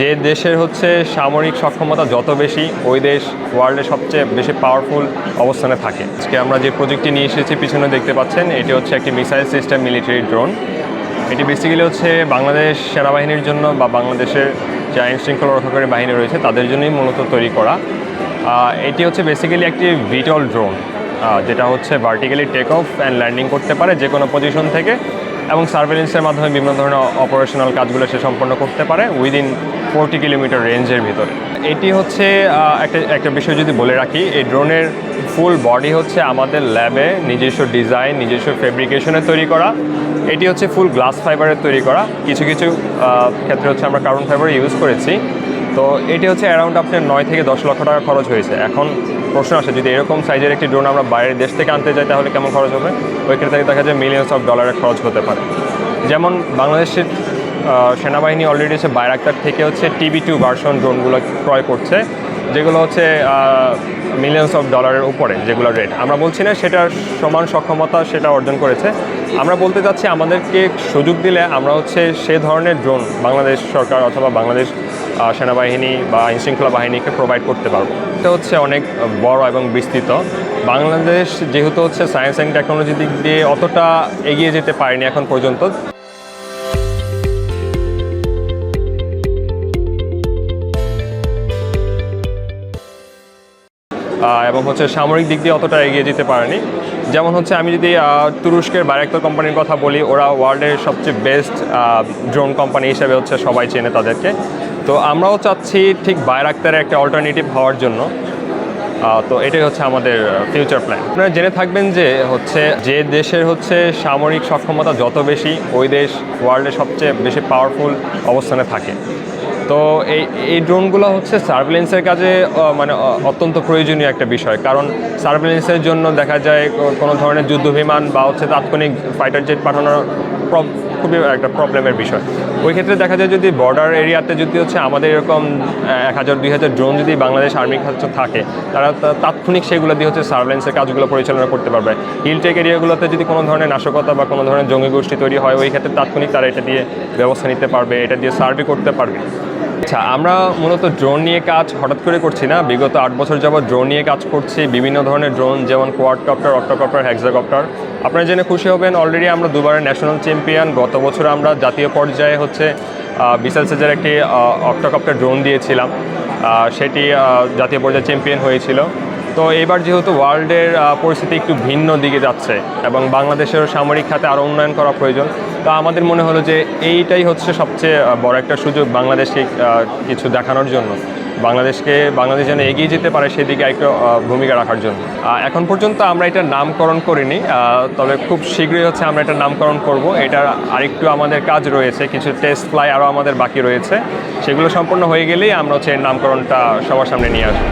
যে দেশের হচ্ছে সামরিক সক্ষমতা যত বেশি, ওই দেশ ওয়ার্ল্ডে সবচেয়ে বেশি পাওয়ারফুল অবস্থানে থাকে। আজকে আমরা যে প্রজেক্টটি নিয়ে এসেছি, পিছনে দেখতে পাচ্ছেন, এটি হচ্ছে একটি মিসাইল সিস্টেম মিলিটারি ড্রোন এটি বেসিক্যালি হচ্ছে বাংলাদেশ সেনাবাহিনীর জন্য বা বাংলাদেশের যে আইন শৃঙ্খলা রক্ষাকারী বাহিনী রয়েছে, তাদের জন্যই মূলত তৈরি করা। এটি হচ্ছে বেসিক্যালি একটি ভিটল ড্রোন যেটা হচ্ছে vertically take off and landing করতে পারে যে কোনো পজিশন থেকে। এবং সার্ভেলেন্সের মাধ্যমে বিভিন্ন ধরনের অপারেশনাল কাজগুলো সে সম্পন্ন করতে পারে উইদিন ফোরটি কিলোমিটার রেঞ্জের ভিতরে। এটি হচ্ছে একটা একটা বিষয় যদি বলে রাখি, এই ড্রোনের ফুল বডি হচ্ছে আমাদের ল্যাবে নিজস্ব ডিজাইন নিজস্ব ফেব্রিকেশনে তৈরি করা। এটি হচ্ছে ফুল গ্লাস ফাইবারের তৈরি করা। কিছু কিছু ক্ষেত্রে হচ্ছে আমরা কার্বন ফাইবার ইউজ করেছি। তো এটি হচ্ছে অ্যারাউন্ড আপনার নয় থেকে দশ লক্ষ টাকা খরচ হয়েছে। এখন প্রশ্ন আসে, যদি এরকম সাইজের একটি ড্রোন আমরা বাইরের দেশ থেকে আনতে যাই, তাহলে কেমন খরচ হবে? ওই ক্ষেত্রে দেখা যায় মিলিয়ন্স অফ ডলারের খরচ হতে পারে। যেমন বাংলাদেশের সেনাবাহিনী অলরেডি হচ্ছে বাইরাক্তার থেকে হচ্ছে টিভি টু ভার্সন ড্রোনগুলো ক্রয় করছে, যেগুলো হচ্ছে মিলিয়ন্স অফ ডলারের উপরে, যেগুলো রেট আমরা বলছি না সেটার সমান সক্ষমতা সেটা অর্জন করেছে আমরা বলতে চাচ্ছি আমাদেরকে সুযোগ দিলে আমরা হচ্ছে সে ধরনের ড্রোন বাংলাদেশ সরকার অথবা বাংলাদেশ সেনাবাহিনী বা আইনশৃঙ্খলা বাহিনীকে প্রোভাইড করতে পারব। এটা হচ্ছে অনেক বড় এবং বিস্তৃত। বাংলাদেশ যেহেতু হচ্ছে সায়েন্স অ্যান্ড টেকনোলজি দিক দিয়ে অতটা এগিয়ে যেতে পারেনি এখন পর্যন্ত। এবং হচ্ছে সামরিক দিক দিয়ে অতটা এগিয়ে যেতে পারেনি। যেমন হচ্ছে আমি যদি তুরস্কের বাইরেক্টর কোম্পানির কথা বলি, ওরা ওয়ার্ল্ডের সবচেয়ে বেস্ট ড্রোন কোম্পানি হিসেবে হচ্ছে সবাই চেনে তাদেরকে। তো আমরাও চাচ্ছি ঠিক বাইরাক্তারের একটা অল্টারনেটিভ হওয়ার জন্য। তো এটাই হচ্ছে আমাদের ফিউচার প্ল্যান আপনারা জেনে থাকবেন যে হচ্ছে যে দেশের হচ্ছে সামরিক সক্ষমতা যত বেশি, ওই দেশ ওয়ার্ল্ডে সবচেয়ে বেশি পাওয়ারফুল অবস্থানে থাকে। তো এই এই ড্রোনগুলো হচ্ছে সার্ভেলেন্সের কাজে মানে অত্যন্ত প্রয়োজনীয় একটা বিষয়। কারণ সার্ভেলেন্সের জন্য দেখা যায় কোনো ধরনের যুদ্ধ বিমান বা হচ্ছে তাৎক্ষণিক ফাইটার জেট পাঠানোর খুবই একটা প্রবলেমের বিষয়। ওই ক্ষেত্রে দেখা যায় যদি বর্ডার এরিয়াতে যদি হচ্ছে আমাদের এরকম এক হাজার, দুই হাজার ড্রোন যদি বাংলাদেশ আর্মির কাছে থাকে, তারা তাৎক্ষণিক সেগুলো দিয়ে হচ্ছে সার্ভেলেন্সের কাজগুলো পরিচালনা করতে পারবে। হিলটেক এরিয়াগুলোতে যদি কোনো ধরনের নাশকতা বা কোনো ধরনের জঙ্গি গোষ্ঠী তৈরি হয়, ওই ক্ষেত্রে তাৎক্ষণিক তারা এটা দিয়ে ব্যবস্থা নিতে পারবে, এটা দিয়ে সার্ভে করতে পারবে। আচ্ছা আমরা মূলত ড্রোন নিয়ে কাজ হঠাৎ করে করছি না? বিগত আট বছর যাবৎ ড্রোন নিয়ে কাজ করছি, বিভিন্ন ধরনের ড্রোন যেমন কোয়াডকপ্টার অক্টোকপ্টার হ্যাক্সাকপ্টার আপনারা জেনে খুশি হবেন অলরেডি আমরা দুবারের ন্যাশনাল চ্যাম্পিয়ন গত বছর আমরা জাতীয় পর্যায়ে হচ্ছে বিশাল সেজের একটি অক্টোকপ্টার ড্রোন দিয়েছিলাম। সেটি জাতীয় পর্যায়ে চ্যাম্পিয়ন হয়েছিল। তো এবার যেহেতু ওয়ার্ল্ডের পরিস্থিতি একটু ভিন্ন দিকে যাচ্ছে এবং বাংলাদেশের সামরিক খাতে আরও উন্নয়ন করা প্রয়োজন, তো আমাদের মনে হলো যে এইটাই হচ্ছে সবচেয়ে বড় একটা সুযোগ বাংলাদেশকে কিছু দেখানোর জন্য। বাংলাদেশকে, বাংলাদেশ যেন এগিয়ে যেতে পারে সেদিকে একটা ভূমিকা রাখার জন্য। এখন পর্যন্ত আমরা এটার নামকরণ করিনি তবে খুব শীঘ্রই হচ্ছে আমরা এটার নামকরণ করব। এটার আরেকটু আমাদের কাজ রয়েছে, কিছু টেস্ট ফ্লাই আরও আমাদের বাকি রয়েছে। সেগুলো সম্পূর্ণ হয়ে গেলেই আমরা হচ্ছে এর নামকরণটা সবার সামনে নিয়ে আসব।